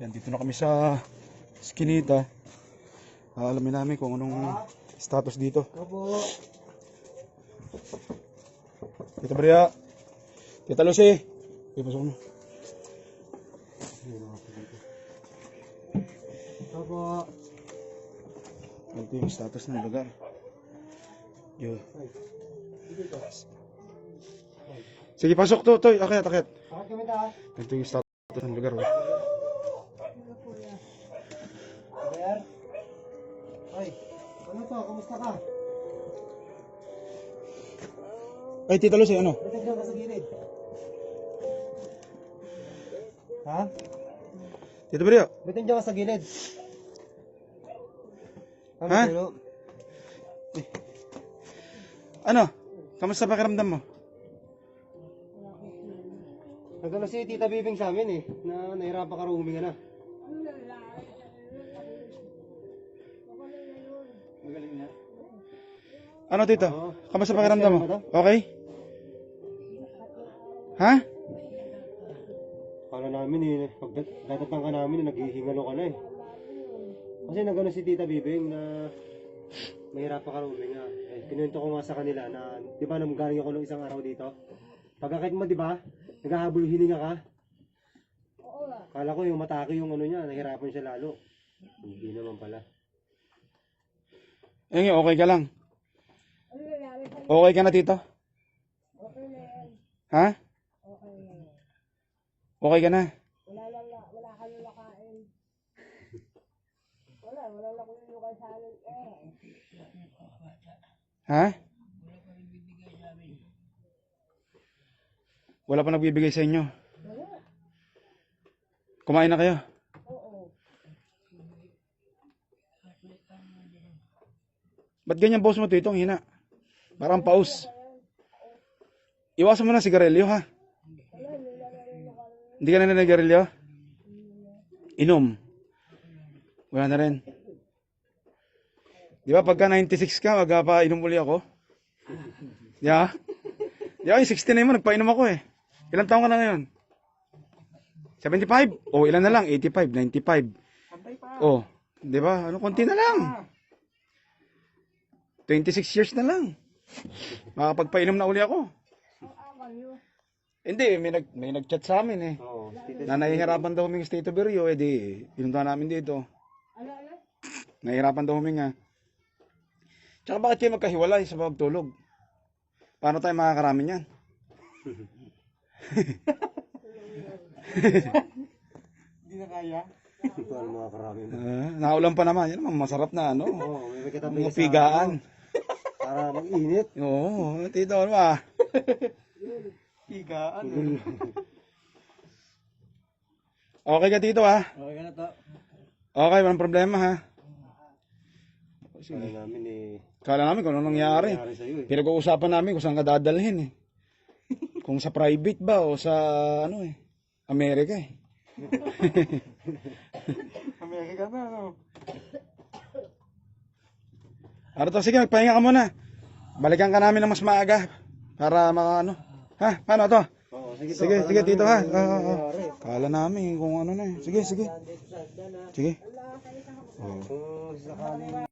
Yan, dito na kami sa Skinita. Alamin namin kung anong status dito. Tita Maria. Tita Lucy. Okay, pasok mo. Opo. Ito yung status ng lugar. Yo. Sige, pasok to, Toy. Akit, akit. Ito yung status ng lugar. Oh. Ay, ano to? Kumusta ka? Ay, Tita Lucy, ano? Bitin ka sa gilid. Ha? Tita Maria. Bitin ka sa gilid. Ano, Ha? sino? Ano? Kamusta pakiramdam mo? Nagano si Tita Bibing sa amin eh, na nahirapan ka huminga na. Magaling na. Ano, Tita? Oo. Kamusta pakiramdam mo? Okay? Ha? Kala namin eh, pag dat- datatang ka namin, eh, naghihingalo ka na eh. Kasi nagano si Tita Bibing na mahirapan ka raw huminga. Eh, kinuwento ko nga sa kanila na, di ba nang galing ako nung isang araw dito? Pagkakit mo, di ba? Naghahabol hininga ka. Kala ko yung matake yung ano niya, nahirapan siya lalo. Hindi naman pala. Eh, okay ka lang? Okay ka na, Tito? Ha? Okay ka na? Wala lang na, wala ka lang nakain. Wala, wala lang kung yung sa amin. Ha? Wala pa nagbibigay sa inyo. Kumain na kayo? oo. Ba't ganyan boss mo to itong hina? Parang paus. Iwasan mo na sigarilyo ha. Hindi ka na nanigarilyo? Inom. Wala na rin. Di ba pagka 96 ka, magpapainom uli ako? Di ba? Di ba, yung 69 mo, nagpainom ako eh. Ilan taong ka na ngayon? 75? O, ilan na lang? 85, 95. Oh, di ba? Ano, konti na lang. 26 years na lang. Makapagpainom na uli ako. Hindi, may, nag, may nag-chat sa amin eh. Oo, Na nahihirapan daw huminga state of Rio, eh di, pinunta namin dito. Nahihirapan daw huminga. Tsaka bakit kayo magkahiwalay sa pagtulog? Paano tayo makakarami yan? Hindi na kaya. Ito ang mga karami. Ah, naulan pa naman. Yan naman, masarap na ano. Oo, may katabi Mga pigaan. ano, Para mag-init. Oo, tito, ano ba? Pigaan. Okay ka dito ha? Okay ka na to. Okay, walang problema ha? Kala namin eh. Kala namin kung ano nangyari. Nangyari eh. Pinag-uusapan namin kung saan ka dadalhin eh. Kung sa private ba o sa ano eh. Amerika eh. Amerika na, no? Ano to, sige, magpahinga ka muna. Balikan ka namin ng mas maaga. Para maka ano. Ha? Paano to? Oo, sige to. Sige, Kala sige, tito ha. Oo, oo, oo. Kala namin kung ano na eh. Sige, sige. Sige. Sakaling